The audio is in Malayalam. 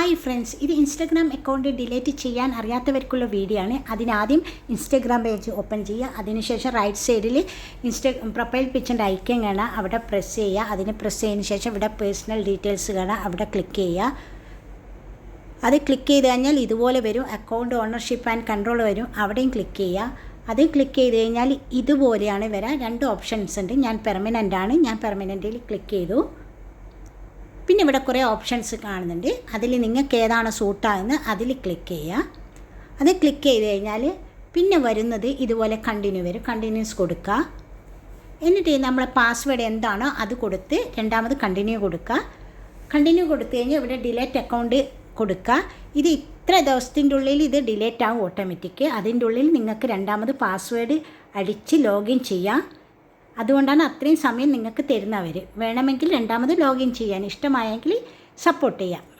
ഹായ് ഫ്രണ്ട്സ് ഇത് ഇൻസ്റ്റാഗ്രാം അക്കൗണ്ട് ഡിലീറ്റ് ചെയ്യാൻ അറിയാത്തവർക്കുള്ള വീഡിയോ ആണ്. അതിനാദ്യം ഇൻസ്റ്റാഗ്രാം പേജ് ഓപ്പൺ ചെയ്യുക. അതിനുശേഷം റൈറ്റ് സൈഡിൽ ഇൻസ്റ്റാ പ്രൊഫൈൽ പിക്ചറിന്റെ ഐക്കൺ കാണാം അവിടെ പ്രസ് ചെയ്യുക. അതിന് പ്രസ് ചെയ്തതിന് ശേഷം ഇവിടെ പേഴ്സണൽ ഡീറ്റെയിൽസ് കാണാം അവിടെ ക്ലിക്ക് ചെയ്യുക. അത് ക്ലിക്ക് ചെയ്ത് കഴിഞ്ഞാൽ ഇതുപോലെ വരും. അക്കൗണ്ട് ഓണർഷിപ്പ് ആൻഡ് കൺട്രോൾ വരും. അവിടെയും ക്ലിക്ക് ചെയ്യുക. അത് ക്ലിക്ക് ചെയ്ത് കഴിഞ്ഞാൽ ഇതുപോലെയാണ് വരാൻ രണ്ട് ഓപ്ഷൻസ് ഉണ്ട്. ഞാൻ പെർമനന്റ് ആണ്. ഞാൻ പെർമനന്റിൽ ക്ലിക്ക് ചെയ്തു. പിന്നെ ഇവിടെ കുറേ ഓപ്ഷൻസ് കാണുന്നുണ്ട്. അതിൽ നിങ്ങൾക്ക് ഏതാണ് സൂട്ടാകുന്നത് അതിൽ ക്ലിക്ക് ചെയ്യുക. അത് ക്ലിക്ക് ചെയ്ത് കഴിഞ്ഞാൽ പിന്നെ വരുന്നത് ഇതുപോലെ കണ്ടിന്യൂ വരും. കണ്ടിന്യൂസ് കൊടുക്കുക. എന്നിട്ട് നമ്മളെ പാസ്വേഡ് എന്താണോ അത് കൊടുത്ത് രണ്ടാമത് കണ്ടിന്യൂ കൊടുക്കുക. കണ്ടിന്യൂ കൊടുത്തു കഴിഞ്ഞാൽ ഇവിടെ ഡിലേറ്റ് അക്കൗണ്ട് കൊടുക്കുക. ഇത് ഇത്ര ദിവസത്തിന്റെ ഉള്ളിൽ ഇത് ഡിലേറ്റ് ആവും ഓട്ടോമാറ്റിക് അതിന്റെ ഉള്ളിൽ നിങ്ങൾക്ക് രണ്ടാമത് പാസ്വേഡ് അടിച്ച് ലോഗിൻ ചെയ്യാം. അതുകൊണ്ടാണ് അത്രയും സമയം നിങ്ങൾക്ക് തരുന്നവർ വേണമെങ്കിൽ രണ്ടാമത് ലോഗിൻ ചെയ്യാൻ ഇഷ്ടമായെങ്കിൽ സപ്പോർട്ട് ചെയ്യാം.